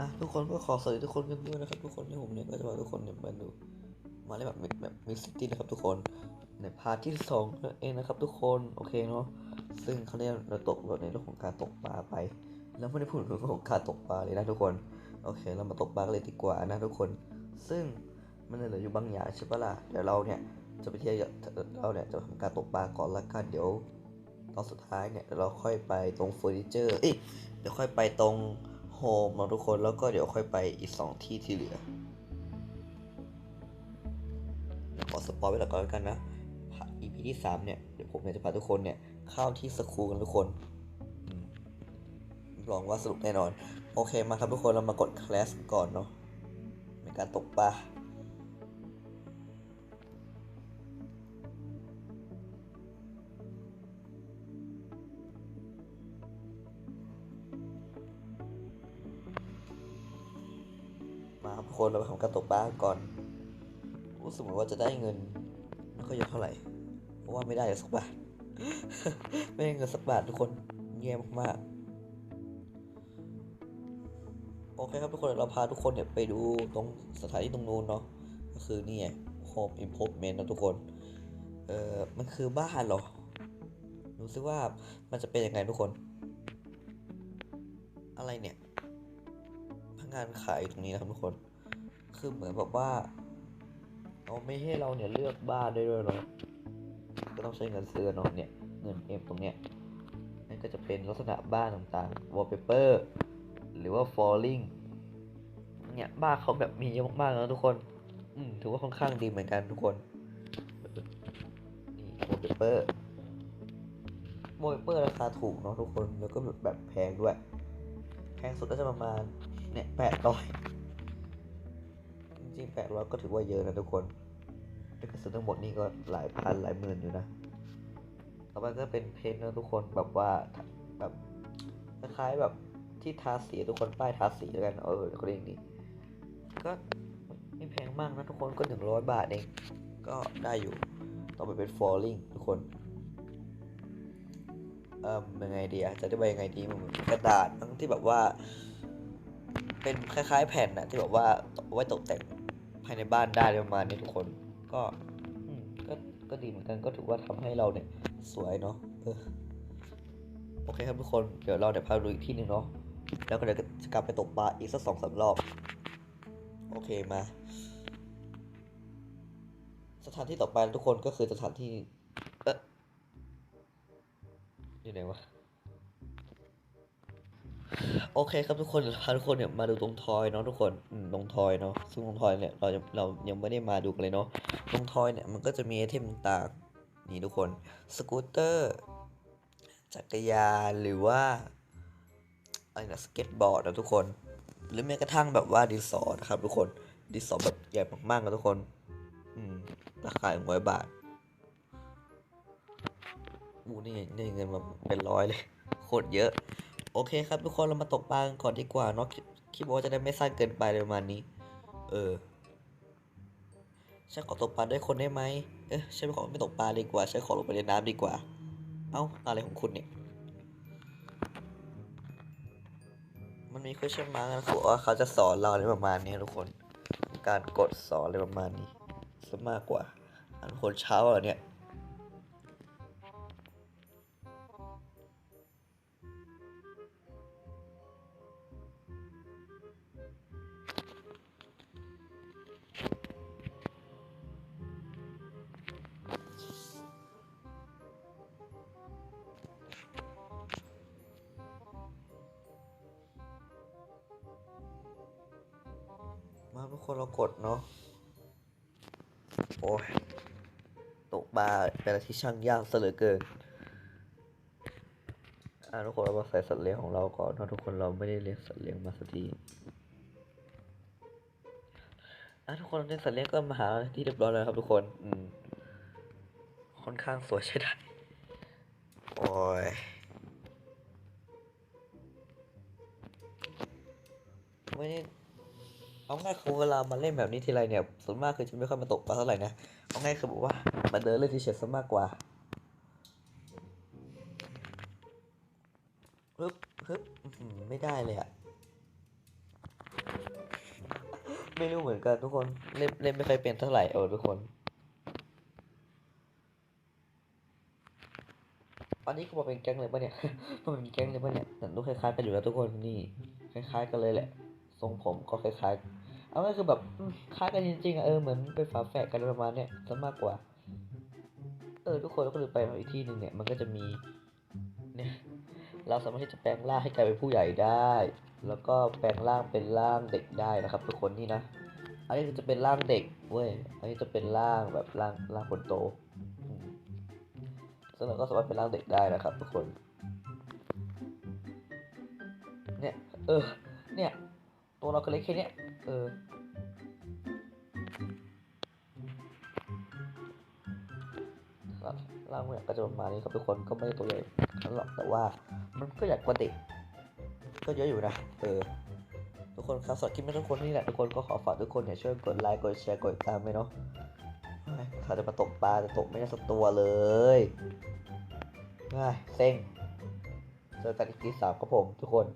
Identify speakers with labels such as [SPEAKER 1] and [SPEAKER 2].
[SPEAKER 1] อะทุกคนก็ขอสวัสดีทุกคนกันด้วยนะครับ ทุกคนที่ผมเนี่ยก็จะพาทุกคนเนี่ยมาดูมาเล่นแบบแบบมิสซิตี้นะครับ ทุกคนในพาร์ทที่สองนะเองนะครับ ทุกคนโอเคเนาะซึ่งเขาเนี่ยเราตกเราในเรื่องของการตกปลาไป แล้วไม่ได้พูดถึงเรื่องของการตกปลาเลยนะทุกคนโอเค เรามาตกปลากันเลยดีกว่านะทุกคน ซึ่งมันเหลืออยู่บางอย่างใช่ปะล่ะเดี๋ยวเราเนี่ยจะไปเที่ยวเราเนี่ยจะทำการตกปลาก่อนละกันเดี๋ยวตอนสุดท้ายเนี่ยเดี๋ยวเราค่อยไปตรงเฟอร์นิเจอร์เอ้ยเดี๋ยวค่อยไปตรง โฮมเนาทุกคนแล้วก็เดี๋ยวค่อยไปอีกสองที่ที่เหลือขอสปอยไว้ก่อนแล้วกันนะ EP ที่สามเนี่ย เดี๋ยวผมเนี่ยจะพาทุกคนเนี่ย เข้าที่สคูกันทุกคนอืมรับรองว่าสรุปแน่นอน โอเคมาครับทุกคนเรามากดคลาสก่อนเนาะในการตกปลา มาครับทุกคนเราไปทำการตกปลาก่อนรู้สึกเหมือนว่าจะได้เงินไม่ค่อยเยอะเท่าไหร่ เพราะว่าไม่ได้เลยสักบาท ไม่ได้เงินสักบาททุกคนแย่มากๆ โอเคครับทุกคนเราพาทุกคนเนี่ยไปดูตรงสถานที่ตรงนู้นเนาะ ก็คือนี่ไง Home Improvement นะทุกคน เออมันคือบ้านเหรอ รู้สึกว่ามันจะเป็นยังไงทุกคน อะไรเนี่ย งานขายตรงนี้นะครับทุกคน คือเหมือนแบบว่าเอาไม่ให้เราเนี่ยเลือกบ้านได้ด้วยเนาะก็ต้องใช้เงินซื้อเนาะเนี่ยเงินเอ็มตรงเนี้ยนั่นก็จะเป็นลักษณะบ้านต่างๆ wallpaper หรือว่า falling เนี่ยบ้านเขาแบบมีเยอะมากๆนะทุกคน อืมถือว่าค่อนข้างดีเหมือนกันทุกคน นี่ wallpaper wallpaper ราคาถูกเนาะทุกคน แล้วก็แบบแพงด้วย แพงสุดก็จะประมาณ เนี่ยแปดร้อยจริงๆแปดร้อยก็ถือว่าเยอะนะทุกคนถ้าเกิดซื้อทั้งหมดนี่ก็หลายพันหลายหมื่นอยู่นะต่อไปก็เป็นเพนนะทุกคนแบบว่าแบบคล้ายๆแบบที่ทาสีทุกคนป้ายทาสีแล้วกันเออเขาเรียกองนี้ก็ไม่แพงมากนะทุกคนก็หนึ่งร้อยบาทเองก็ได้อยู่ต่อไปเป็น falling ทุกคนเอ่อยังไงดีอะจะได้ไปยังไงดีมันกระดาษทั้งที่แบบว่า เป็นคล้ายๆแผ่นนะที่แบบว่าไว้ตกแต่งภายในบ้านได้ประมาณนี้ทุกคน ก็ก็ก็ดีเหมือนกันก็ถือว่าทำให้เราเนี่ยสวยเนาะโอเคครับทุกคนเดี๋ยวเราเดี๋ยวพาดูอีกที่หนึ่งเนาะแล้วก็เดี๋ยวจะกลับไปตกปลาอีกสักสองสามรอบ โอเคมา สถานที่ต่อไปทุกคนก็คือสถานที่ เอ๊ะอยู่ไหนวะ โอเคครับทุกคนพาทุกคนเนี่ยมาดูตรงทอยเนาะทุกคนตรงทอยเนาะซึ่งตรงทอยเนี่ยเราเรายังไม่ได้มาดูกันเลยเนาะตรงทอยเนี่ยมันก็จะมีไอเทมต่างๆนี่ทุกคนสกูตเตอร์จักรยานหรือว่าอะไรนะสเก็ตบอร์ดนะทุกคน หรือแม้กระทั่งแบบว่าดินสอนะครับทุกคนดินสอแบบใหญ่มากๆนะทุกคนอืมราคาหนึ่งร้อยบาทอู้นี่นี่เงินมาเป็นร้อยเลยโคตรเยอะ โอเคครับทุกคนเรามาตกปลากันก่อนดีกว่าเนาะคิดคิดว่าจะได้ไม่สั้นเกินไปเลยประมาณนี้ เออฉันขอตกปลาด้วยคนได้ไหมเอ๊ะฉันไม่ขอไม่ตกปลาดีกว่าฉันขอลงไปในน้ำดีกว่า เอ้าอะไรของคุณเนี่ยมันมี question mark นะคือว่าเขาจะสอนเราอะไรประมาณนี้ทุกคน การกดสอนอะไรประมาณนี้ซะมากกว่าอันคนเช้าเหรอเนี่ย คนเรากดเนาะ โอ้ยตกปลาเป็นอะไรที่ช่างยากเหลือเกิน อ่าทุกคนเรามาใส่สัตว์เลี้ยงของเราก่อนเนาะทุกคนเราไม่ได้เลี้ยงสัตว์เลี้ยงมาสักทีอะทุกคนเลี้ยงสัตว์เลี้ยงก็มาหาที่เรียบร้อยแล้วครับทุกคน อืม ค่อนข้างสวยใช่ได้ โอ้ยไม่ได้ เอาง่ายคือเวลามาเล่นแบบนี้ทีไรเนี่ยส่วนมากคือจะไม่ค่อยมาตกปลาเท่าไหร่นะเอาง่ายคือแบบว่ามาเดินเล่นทีเฉยๆซะมากกว่าฮึบฮึบไม่ได้เลยอะไม่รู้เหมือนกันทุกคนเล่นเล่นไม่เคยเป็นเท่าไหร่เออทุกคนอันนี้ก็มาเป็นแก๊งเลยปะเนี่ยมันเป็นแก๊งเลยปะเนี่ยแต่ดูคล้ายๆกันอยู่แล้วทุกคนนี่คล้ายๆกันเลยแหละทรงผมก็คล้ายๆ เอาก็คือแบบอืมคล้ายกันจริงๆอะเออเหมือนเป็นฝาแฝดกันประมาณเนี้ยซะมากกว่า เออทุกคนก็เลยไปอีกที่หนึ่งเนี่ยมันก็จะมีเนี่ยเราสามารถที่จะแปลงร่างให้กลายเป็นผู้ใหญ่ได้ แล้วก็แปลงร่างเป็นร่างเด็กได้นะครับ ทุกคนนี่นะ อันนี้จะเป็นร่างเด็กเว้ย อันนี้จะเป็นร่างแบบร่างร่างคนโตอืมซึ่งเราก็สามารถเป็นร่างเด็กได้นะครับ ทุกคน เนี่ย เออ เนี่ย ตัวเราก็เล็กแค่เนี้ย เออ ร่างเนี่ยก็จะประมาณนี้ครับทุกคนก็ไม่ได้ตัวใหญ่นั้นหรอกแต่ว่า มันก็ใหญ่กว่าเด็กก็เยอะอยู่นะ เออ ทุกคนครับสำหรับคลิปนี้ทุกคนนี่แหละทุกคนก็ขอฝากทุกคนเนี่ยช่วยกดไลค์กดแชร์กดติดตามไปเนาะเฮ้ยถ้าจะมาตกปลาจะตกไม่ได้สักตัวเลยเฮ้ยเซ็งเจอกันอีกทีสามครับผมทุกคน